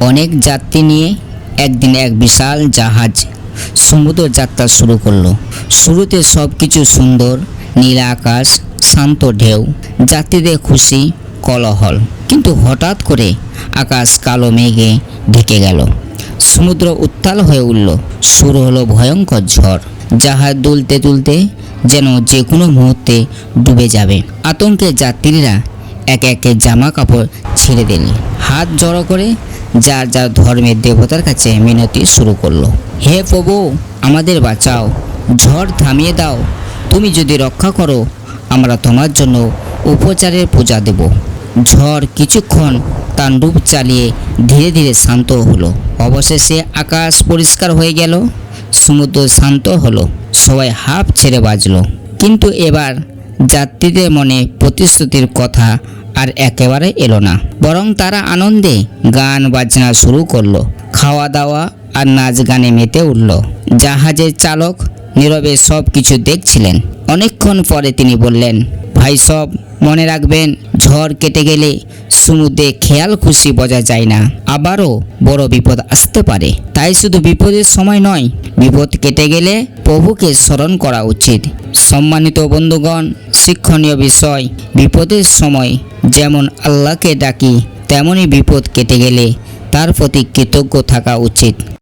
অনেক যাত্রী নিয়ে একদিন এক বিশাল জাহাজ সমুদ্র যাত্রা শুরু করল। শুরুতে সব কিছু সুন্দর, নীল আকাশ, শান্ত ঢেউ, যাত্রীদের খুশি, কলহল। কিন্তু হঠাৎ করে আকাশ কালো মেঘে ঢেকে গেল। সমুদ্র উত্তাল হয়ে উঠল। শুরু হলো ভয়ঙ্কর ঝড়। জাহাজ দুলতে তুলতে যেন যে কোনো মুহূর্তে ডুবে যাবে। আতঙ্কে যাত্রীরা একে একে জামা কাপড় ছেড়ে দিলেন হাত জড়ো করে যার যার ধর্মের দেবতার কাছে মিনতি শুরু করল। হে প্রভু, আমাদের বাঁচাও, ঝড় থামিয়ে দাও। তুমি যদি রক্ষা করো, আমরা তোমার জন্য উপচারের পূজা দেব। ঝড় কিছুক্ষণ তাণ্ডব চালিয়ে ধীরে ধীরে শান্ত হলো। অবশেষে আকাশ পরিষ্কার হয়ে গেল, সমুদ্র শান্ত হলো, সবাই হাফ ছেড়ে বাজলো। কিন্তু এবার যাত্রীদের মনে প্রতিশ্রুতির কথা আর একেবারে এলো না। বরং তারা আনন্দে গান বাজনা শুরু করল খাওয়া দাওয়া আর নাচ গানে মেতে উঠল। জাহাজের চালক নীরবে সব কিছু দেখছিলেন। অনেকক্ষণ পরে তিনি বললেন, ভাই সব, মনে রাখবেন, ঝড় কেটে গেলে সমুদ্রে খেয়াল খুশি বোঝা যায় না। আবারও বড় বিপদ আসতে পারে। তাই শুধু বিপদের সময় নয়, বিপদ কেটে গেলে প্রভুকে স্মরণ করা উচিত। সম্মানিত বন্ধুগণ, শিক্ষণীয় বিষয়, বিপদের সময় যেমন আল্লাহকে ডাকি তেমনই বিপদ কেটে গেলে তার প্রতি কৃতজ্ঞ থাকা উচিত।